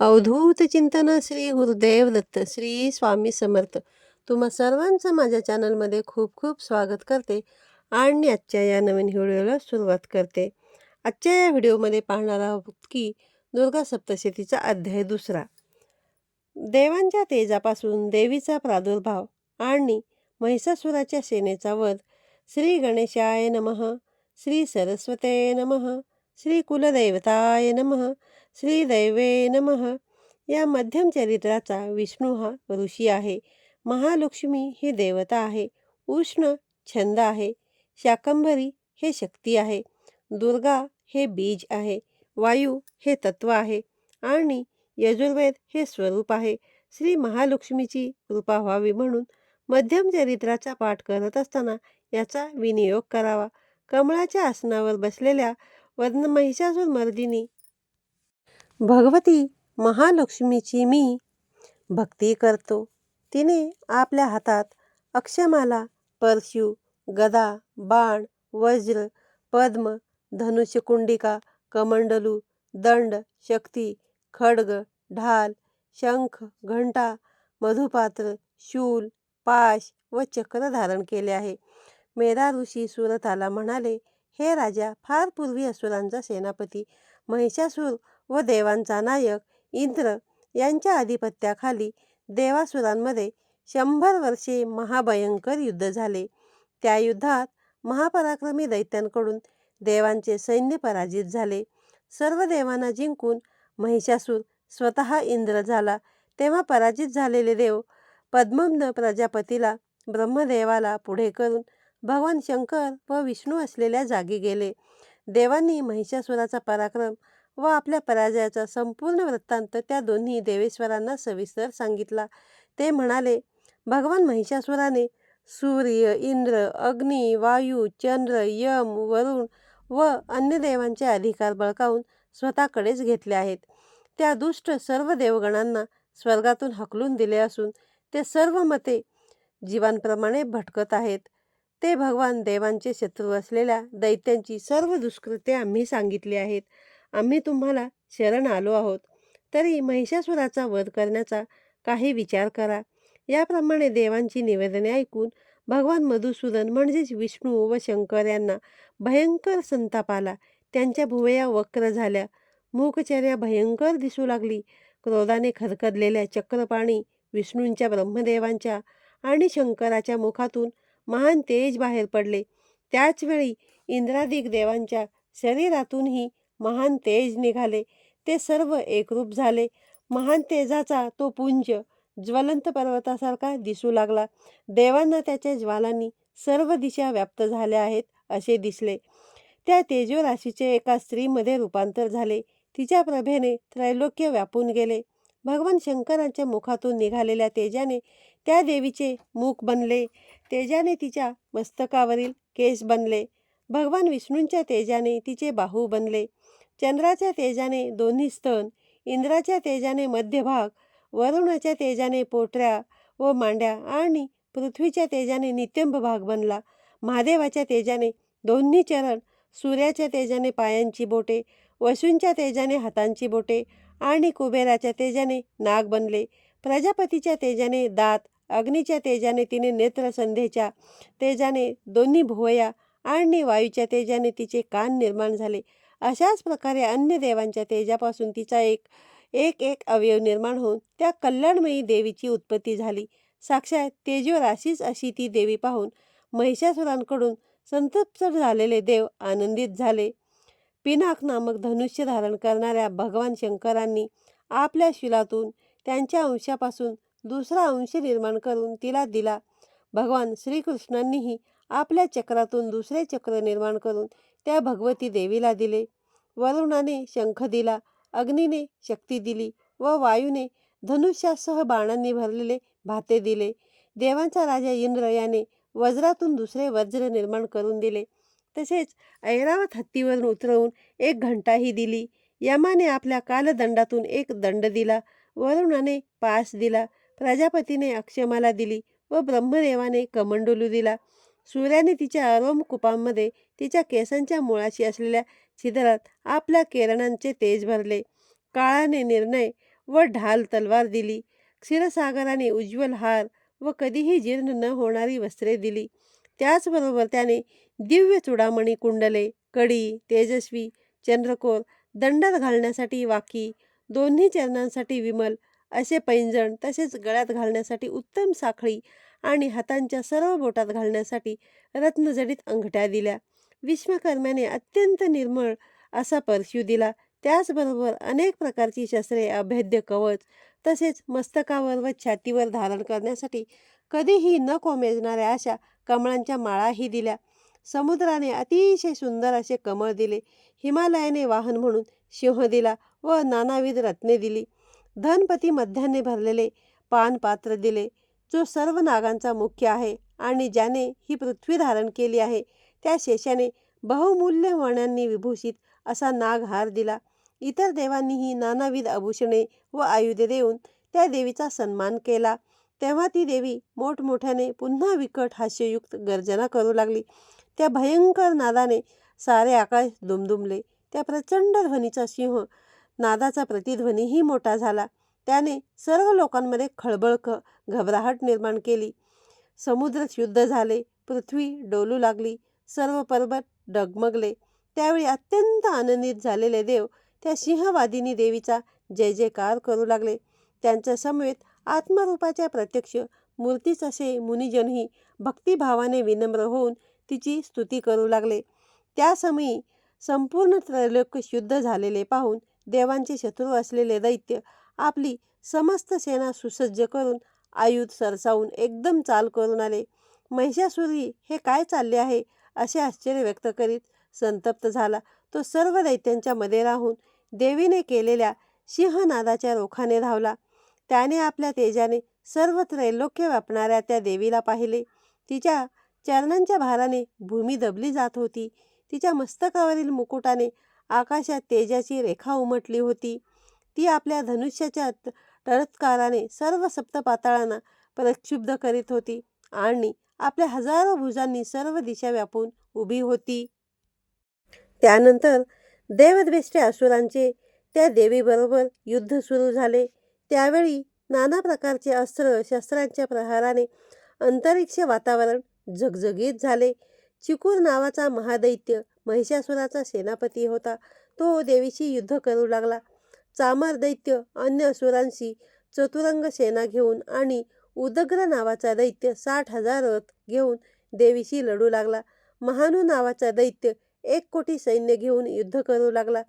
अवधूत चिंतन श्री गुरुदेव दत्त श्री स्वामी समर्थ. तुम्हा सर्वांचं माझ्या चॅनलमध्ये खूप खूप स्वागत करते आणि आजच्या या नवीन व्हिडिओला सुरुवात करते. आजच्या या व्हिडिओमध्ये पाहणार आहोत की दुर्गा सप्तशतीचा अध्याय दुसरा. देवांच्या तेजापासून देवीचा प्रादुर्भाव आणि महिषासुराच्या सेनेचा वध. श्री गणेशाय नमः श्री सरस्वते नमः श्री कुलदैवताय नमः श्री दैवे नमः. या मध्यम चरित्राचा विष्णू हा ऋषी आहे. महालक्ष्मी ही देवता आहे. उष्ण छंद आहे. शाकंभरी हे शक्ती आहे. दुर्गा हे बीज आहे. वायू हे तत्व आहे. आणि यजुर्वेद हे स्वरूप आहे. श्री महालक्ष्मीची कृपा व्हावी म्हणून मध्यम चरित्राचा पाठ करत असताना याचा विनियोग करावा. कमळाच्या आसनावर बसलेल्या वर्ण महिषासूर मर्दिनी भगवती महालक्ष्मीची मी भक्ती करतो. तिने आपल्या हातात अक्षमाला परशु गदा बाण वज्र पद्म धनुष्यकुंडिका कमंडलू दंड शक्ती खड्ग ढाल शंख घंटा मधुपात्र शूल पाश व चक्र धारण केले आहे. मेरा ऋषी सुरताला म्हणाले हे राजा फार पूर्वी असुरांचा सेनापती महिषासूर व देवांचा नायक इंद्र यांच्या अधिपत्याखाली देवासुरांमध्ये शंभर वर्षे महाभयंकर युद्ध झाले. त्या युद्धात महापराक्रमी दैत्यांकडून देवांचे सैन्य पराजित झाले. सर्व देवांना जिंकून महिषासूर स्वतः इंद्र झाला. तेव्हा पराजित झालेले देव पद्मम्न प्रजापतीला ब्रह्मदेवाला पुढे करून भगवान शंकर व विष्णू असलेल्या जागी गेले. देवांनी महिषासुराचा पराक्रम व आपल्या पराजयाचा संपूर्ण वृत्तांत त्या दोन्ही देवेश्वरांना सविस्तर सांगितला. ते म्हणाले भगवान महिषासुराने सूर्य इंद्र अग्नी वायू चंद्र यम वरुण व अन्य देवांचे अधिकार बळकावून स्वतःकडेच घेतले आहेत. त्या दुष्ट सर्व देवगणांना स्वर्गातून हकलून दिले असून ते सर्व मते जीवांप्रमाणे भटकत आहेत. ते भगवान देवांचे शत्रू असलेल्या दैत्यांची सर्व दुष्कृत्ये आम्ही सांगितली आहेत. आम्ही तुम्हाला शरण आलो आहोत. तरी महिषासुराचा वध करण्याचा काही विचार करा. याप्रमाणे देवांची निवेदने ऐकून भगवान मधुसूदन म्हणजेच विष्णू व शंकर यांना भयंकर संताप आला. त्यांच्या भुवया वक्र झाल्या. मूकचर्या भयंकर दिसू लागली. क्रोधाने खदखदलेल्या चक्रपाणी विष्णूंच्या ब्रह्मदेवांच्या आणि शंकराच्या मुखातून महान तेज बाहेर पडले. त्याचवेळी इंद्रादिक देवांच्या शरीरातूनही महान तेज निघाले. ते सर्व एकरूप झाले. महान तेजाचा तो पुंज ज्वलंत पर्वतासारखा दिसू लागला. देवांना त्याच्या ज्वालांनी सर्व दिशा व्याप्त झाल्या आहेत असे दिसले. त्या तेजोराशीचे एका स्त्रीमध्ये रूपांतर झाले. तिच्या प्रभेने त्रैलोक्य व्यापून गेले. भगवान शंकरांच्या मुखातून निघालेल्या तेजाने त्या देवीचे मुख बनले. तेजाने तिच्या मस्तकावरील केस बनले. भगवान विष्णूंच्या तेजाने तिचे बाहू बनले. चंद्राच्या तेजाने दोन्ही स्तन इंद्राच्या तेजाने मध्यभाग वरुणाच्या तेजाने पोटऱ्या व मांड्या आणि पृथ्वीच्या तेजाने नित्यंब भाग बनला. महादेवाच्या तेजाने दोन्ही चरण सूर्याच्या तेजाने पायांची बोटे वसूंच्या तेजाने हातांची बोटे आणि कुबेराच्या तेजाने नाग बनले. प्रजापतीच्या तेजाने दात अग्नीच्या तेजाने तिने नेत्रसंधेच्या तेजाने दोन्ही भुवया आणि वायूच्या तेजाने तिचे कान निर्माण झाले. अशाच प्रकारे अन्य देवांच्या तेजापासून तिचा एक एक एक अवयव निर्माण होऊन त्या कल्याणमयी देवीची उत्पत्ती झाली. साक्षात तेजोराशीच अशी ती देवी पाहून महिषासुरांकडून संतप्त झालेले देव आनंदित झाले. पिनाक नामक धनुष्य धारण करणाऱ्या भगवान शंकरांनी आपल्या शिलातून त्यांच्या अंशापासून दुसरा अंश निर्माण करून तिला दिला. भगवान श्रीकृष्णांनीही आपल्या चक्रातून दुसरे चक्र निर्माण करून त्या भगवती देवीला दिले. वरुणाने शंख दिला अग्नीने शक्ती दिली व वायूने धनुष्यासह बाणांनी भरलेले भाते दिले. देवांचा राजा इंद्र याने वज्रातून दुसरे वज्र निर्माण करून दिले. तसेच ऐरावत हत्तीवरून उतरवून एक घंटाही दिली. यमाने आपल्या कालदंडातून एक दंड दिला. वरुणाने पास दिला. प्रजापतीने अक्षमाला दिली व ब्रह्मदेवाने कमंडलू दिला. सूर्याने तिच्या अरोम कुपांमध्ये तिच्या केसांच्या मुळाशी असलेल्या छिद्रात आपल्या किरणांचे तेज भरले. काळाने निर्णय व ढाल तलवार दिली. क्षीरसागराने उज्ज्वल हार व कधीही जीर्ण न होणारी वस्त्रे दिली. त्याचबरोबर त्याने दिव्य चुडामणी कुंडले कडी तेजस्वी चंद्रकोर दंडात घालण्यासाठी वाकी दोन्ही चरणांसाठी विमल असे पैंजण तसेच गळ्यात घालण्यासाठी उत्तम साखळी आणि हातांच्या सर्व बोटात घालण्यासाठी रत्नजडीत अंगठ्या दिल्या. विश्वकर्म्याने अत्यंत निर्मळ असा परशू दिला. त्याचबरोबर अनेक प्रकारची शस्त्रे अभेद्य कवच तसेच मस्तकावर व छातीवर धारण करण्यासाठी कधीही न कोमेजणाऱ्या अशा कमळांच्या माळाही दिल्या. समुद्राने अतिशय सुंदर असे कमळ दिले. हिमालयाने वाहन म्हणून सिंह दिला व नानाविध रत्ने दिली. धनपती मध्याने भरलेले पानपात्र दिले. जो सर्व नागांचा मुख्य आहे आणि ज्याने ही पृथ्वी धारण केली आहे त्या शेषाने बहुमूल्य वणांनी विभूषित असा नागहार दिला. इतर देवांनीही नानाविध आभूषणे व आयुधे देऊन त्या देवीचा सन्मान केला. तेव्हा ती देवी मोठमोठ्याने पुन्हा विकट हास्ययुक्त गर्जना करू लागली. त्या भयंकर नादाने सारे आकाश दुमदुमले. त्या प्रचंड ध्वनीचा सिंह नादाचा प्रतिध्वनीही मोठा झाला. त्याने सर्व लोकांमध्ये खळबळ ख घबराहट निर्माण केली. समुद्र शुद्ध झाले पृथ्वी डोलू लागली सर्व पर्वत डगमगले. त्यावेळी अत्यंत आनंदित झालेले देव त्या सिंहवादिनी देवीचा जय जयकार करू लागले. त्यांच्या समवेत आत्मरूपाच्या प्रत्यक्ष मूर्तीच असे मुनिजनही भक्तिभावाने विनम्र होऊन तिची स्तुती करू लागले. त्या समयी संपूर्ण त्रैलोक्य शुद्ध झालेले पाहून देवांचे शत्रू असलेले दैत्य आपली समस्त सेना सुसज्ज करून आयुध सरसावून एकदम चाल करून आले. महिषासुरी हे काय चालले आहे? असे आश्चर्य व्यक्त करीत संतप्त झाला. तो सर्व दैत्यांच्या मध्ये राहून देवीने केलेल्या सिंहनादाच्या रोखाने धावला. त्याने आपल्या तेजाने सर्व त्रैलोक्य व्यापणाऱ्या त्या देवीला पाहिले. तिच्या चरणांच्या भाराने भूमी दबली जात होती. तिच्या मस्तकावरील मुकुटाने आकाशात तेजाची रेखा उमटली होती. ती आपल्या धनुष्याच्या त- टळत्काराने सर्व सप्तपाताळांना प्रक्षुब्ध करीत होती आणि आपल्या हजारो भुजांनी सर्व दिशा व्यापून उभी होती. त्यानंतर देवद्वेष्टे असुरांचे त्या देवीबरोबर युद्ध सुरू झाले. त्यावेळी नाना प्रकारचे अस्त्र शस्त्रांच्या प्रहाराने अंतरिक्ष वातावरण झगझगीत झाले. चिकूर नावाचा महादैत्य महिषासुराचा सेनापती होता. तो देवीशी युद्ध करू लागला. चामर दैत्य अन्य असुरांशी चतुरंग सेना घेऊन आणि उदग्र नावाचा दैत्य साठ हजार रथ घेऊन देवीशी लढू लागला. महानू नावाचा दैत्य एक कोटी सैन्य घेऊन युद्ध करू लागला.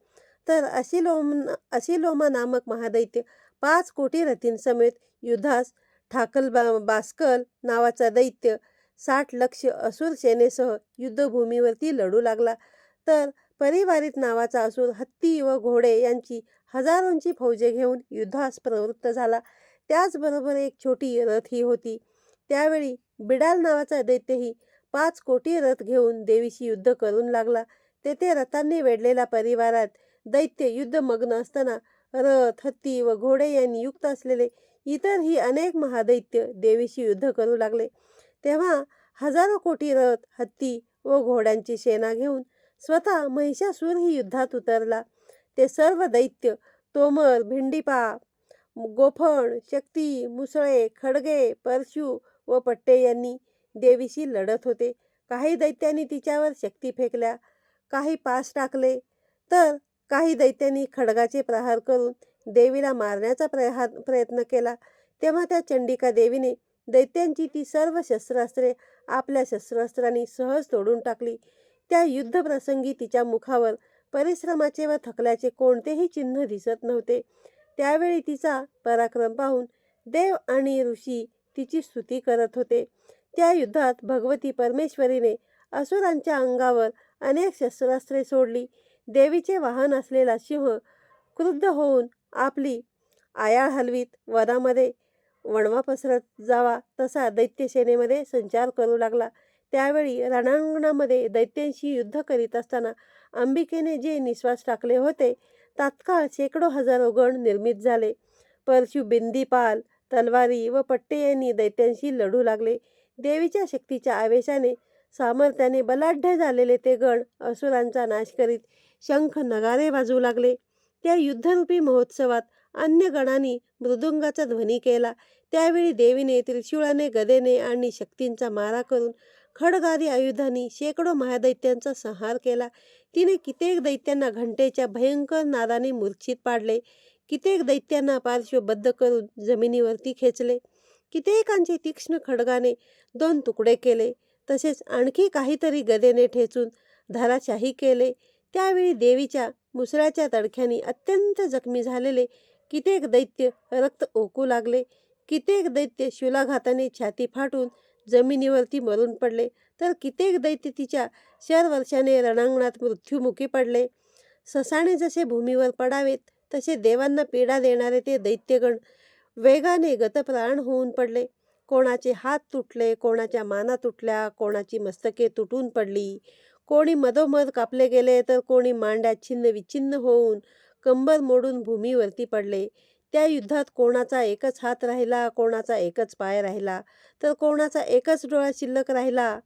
तर असिलोम असिलोमा नामक महादैत्य पाच कोटी रथींसमेत युद्धास ठाकल बा बास्कल नावाचा दैत्य साठ लक्ष असुर सेनेसह युद्धभूमीवरती लढू लागला. तर परिवारित नावाचा असून हत्ती व घोडे यांची हजारोंची फौजे घेऊन युद्धास प्रवृत्त झाला. त्याचबरोबर एक छोटी रथ ही होती. त्यावेळी बिडाल नावाचा दैत्यही पाच कोटी रथ घेऊन देवीशी युद्ध करून लागला. तेथे रथांनी वेढलेल्या परिवारात दैत्य युद्धमग्न असताना रथ हत्ती व घोडे यांनी युक्त असलेले इतरही अनेक महादैत्य देवीशी युद्ध करू लागले. तेव्हा हजारो कोटी रथ हत्ती व घोड्यांची सेना घेऊन स्वतः महिषासूरही युद्धात उतरला. ते सर्व दैत्य तोमर भिंडीपा गोफण शक्ती मुसळे खडगे परशु व पट्टे यांनी देवीशी लढत होते. काही दैत्यांनी तिच्यावर शक्ती फेकल्या काही पास टाकले तर काही दैत्यांनी खडगाचे प्रहार करून देवीला मारण्याचा प्रहार प्रयत्न केला. तेव्हा त्या चंडिका देवीने दैत्यांची ती सर्व शस्त्रास्त्रे आपल्या शस्त्रास्त्रांनी सहज तोडून टाकली. त्या युद्धप्रसंगी तिच्या मुखावर परिश्रमाचे व थकल्याचे कोणतेही चिन्ह दिसत नव्हते. त्यावेळी तिचा पराक्रम पाहून देव आणि ऋषी तिची स्तुती करत होते. त्या युद्धात भगवती परमेश्वरीने असुरांच्या अंगावर अनेक शस्त्रास्त्रे सोडली. देवीचे वाहन असलेला सिंह क्रुद्ध होऊन आपली आयाळ हलवीत. वनामध्ये वणवा पसरत जावा तसा दैत्यसेनेमध्ये संचार करू लागला. त्यावेळी रणांगणामध्ये दैत्यांशी युद्ध करीत असताना अंबिकेने जे निश्वास टाकले होते तात्काळ शेकडो हजारो गण निर्मित झाले. परशु बिंदीपाल तलवारी व पट्टे यांनी दैत्यांशी लढू लागले. देवीच्या शक्तीच्या आवेशाने सामर्थ्याने बलाढ्य झालेले ते गण असुरांचा नाश करीत शंख नगारे वाजू लागले. त्या युद्धरूपी महोत्सवात अन्य गणांनी मृदुंगाचा ध्वनी केला. त्यावेळी देवीने त्रिशूळाने गदेने आणि शक्तींचा मारा करून खडगारी आयुधांनी शेकडो महादैत्यांचा संहार केला. तिने कित्येक दैत्यांना घंटेच्या भयंकर नादाने मूर्छित पाडले. कित्येक दैत्यांना पार्श्वबद्ध करून जमिनीवरती खेचले. कित्येकांचे तीक्ष्ण खडगाने दोन तुकडे केले. तसेच आणखी काहीतरी गदेने ठेचून धाराशाही केले. त्यावेळी देवीच्या मुसळ्याच्या तडख्याने अत्यंत जखमी झालेले कित्येक दैत्य रक्त ओकू लागले. कित्येक दैत्य शिलाघाताने छाती फाटून जमिनीवरती मरून पडले. तर कित्येक दैत्य तिच्या चार वर्षाने रणांगणात मृत्युमुखी पडले. ससाणे जसे भूमीवर पडावेत तसे देवांना पीडा देणारे ते दैत्यगण वेगाने गतप्राण होऊन पडले. कोणाचे हात तुटले कोणाच्या माना तुटल्या कोणाची मस्तके तुटून पडली. कोणी मधोमध कापले गेले तर कोणी मांड्या छिन्न विच्छिन्न होऊन कंबर मोडून भूमीवरती पडले. त्या युद्धात कोणाचा एकच हात राहिला कोणाचा एकच पाय राहिला तर कोणाचा एकच डोळा शिल्लक राहिला?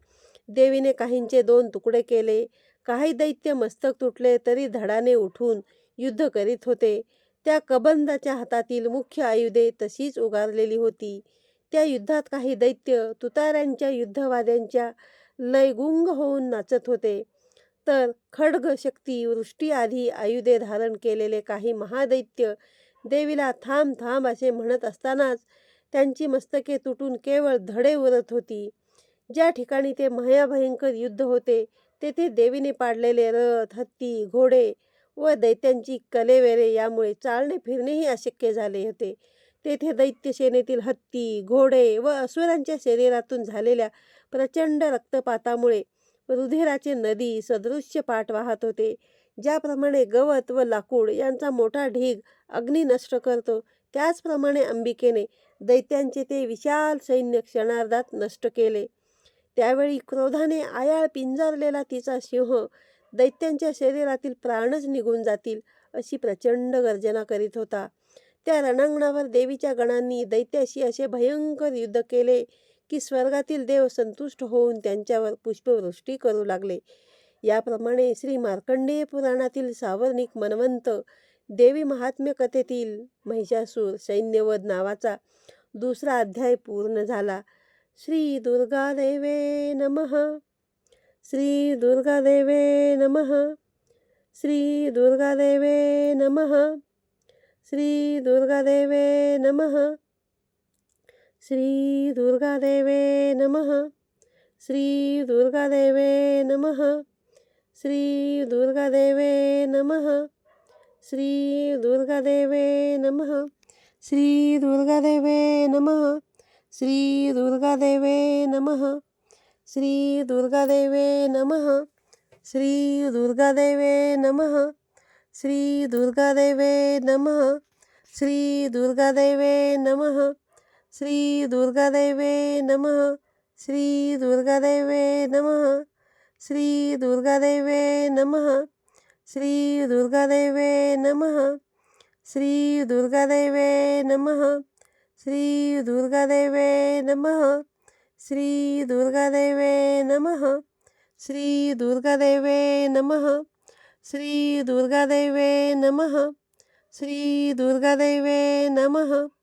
देवीने काहींचे दोन तुकडे केले. काही दैत्य मस्तक तुटले तरी धडाने उठून युद्ध करीत होते. त्या कबंदाच्या हातातील मुख्य आयुधे तशीच उगारलेली होती. त्या युद्धात काही दैत्य तुताऱ्यांच्या युद्धवाद्यांच्या लयगुंग होऊन नाचत होते. तर खड्ग शक्ती वृष्टी आधी आयुधे धारण केलेले काही महादैत्य देवीला थांब थांब असे म्हणत असतानाच त्यांची मस्तके तुटून केवळ धडे उरत होती. ज्या ठिकाणी ते महाभयंकर युद्ध होते तेथे देवीने पाडलेले रथ हत्ती घोडे व दैत्यांची कलेवेरे यामुळे चालणे फिरणेही अशक्य झाले होते. तेथे दैत्य सेनेतील हत्ती घोडे व असुरांच्या शरीरातून झालेल्या प्रचंड रक्तपातामुळे रुधिराचे नदी सदृश्य पाठ वाहत होते. ज्याप्रमाणे गवत व लाकूड यांचा मोठा ढीग अग्नी नष्ट करतो त्याचप्रमाणे अंबिकेने दैत्यांचे ते विशाल सैन्य क्षणार्धात नष्ट केले. त्यावेळी क्रोधाने आयाळ पिंजारलेला तिचा सिंह दैत्यांच्या शरीरातील प्राणच निघून जातील अशी प्रचंड गर्जना करीत होता. त्या रणांगणावर देवीच्या गणांनी दैत्याशी असे भयंकर युद्ध केले की स्वर्गातील देव संतुष्ट होऊन त्यांच्यावर पुष्पवृष्टी करू लागले. याप्रमाणे श्री मार्कंडेय पुराणातील सावर्णिक मनवंत देवी महात्म्य कथेतील महिषासूर सैन्यवध नावाचा दुसरा अध्याय पूर्ण झाला. श्री दुर्गादेवे नमः. श्री दुर्गादेवे नमः. श्री दुर्गादेवे नमः. श्री दुर्गादेवे नमः. श्री दुर्गादेवे नमः. श्री दुर्गादेवे नमः. श्री दुर्गादेवे नमः श्री दुर्गादेवे नमः श्री दुर्गादेवे नमः श्री दुर्गादेवे नमः श्री दुर्गादेवे नमः श्री दुर्गादेवे नमः श्री दुर्गादेवे नमः श्री दुर्गादेवे नमः श्री दुर्गादेवे नमः श्री दुर्गादेवे नमः श्री दुर्गादेवे नमः. श्री दुर्गादेवे नमः. श्री दुर्गादेवे नमः. श्री दुर्गादेवे नमः. श्री दुर्गादेवे नमः. श्री दुर्गादेवे नमः. श्री दुर्गादेवे नमः. श्री दुर्गादेवे नमः.